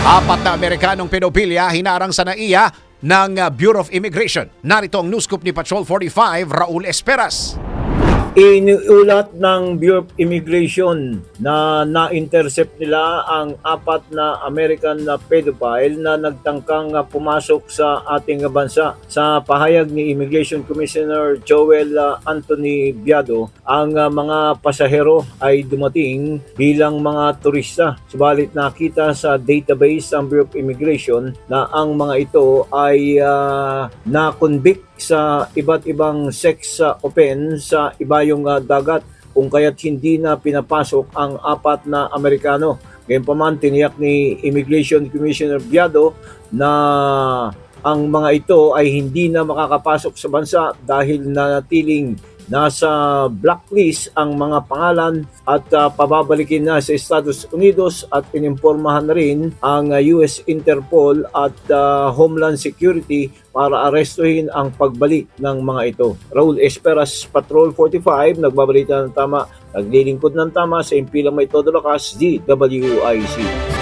Apat na Amerikanong pedopilya hinarang sa naiya ng uh, Bureau of Immigration. Narito ang news scoop ni Patrol 45, Raul Esperas. Iniulat ng Bureau of Immigration na na-intercept nila ang apat na American na pedophile na nagtangkang pumasok sa ating bansa. Sa pahayag ni Immigration Commissioner Joel ah, Anthony Biado, ang ah, mga pasahero ay dumating bilang mga turista. Subalit nakita sa database ng Bureau of Immigration na ang mga ito ay ah, na-convict sa iba't ibang sex uh, offense sa iba yung uh, dagat kung kaya't hindi na pinapasok ang apat na Amerikano. Gayunpaman, tiniyak ni Immigration Commissioner Biado na ang mga ito ay hindi na makakapasok sa bansa dahil nanatiling nasa blacklist ang mga pangalan at uh, pababalikin na sa Estados Unidos at inimpormahan rin ang uh, US Interpol at uh, Homeland Security para arestuhin ang pagbalik ng mga ito. Raul Esperas, Patrol 45, nagbabalita ng tama, naglilingkod ng tama sa impilang may todo lakas, DWIC.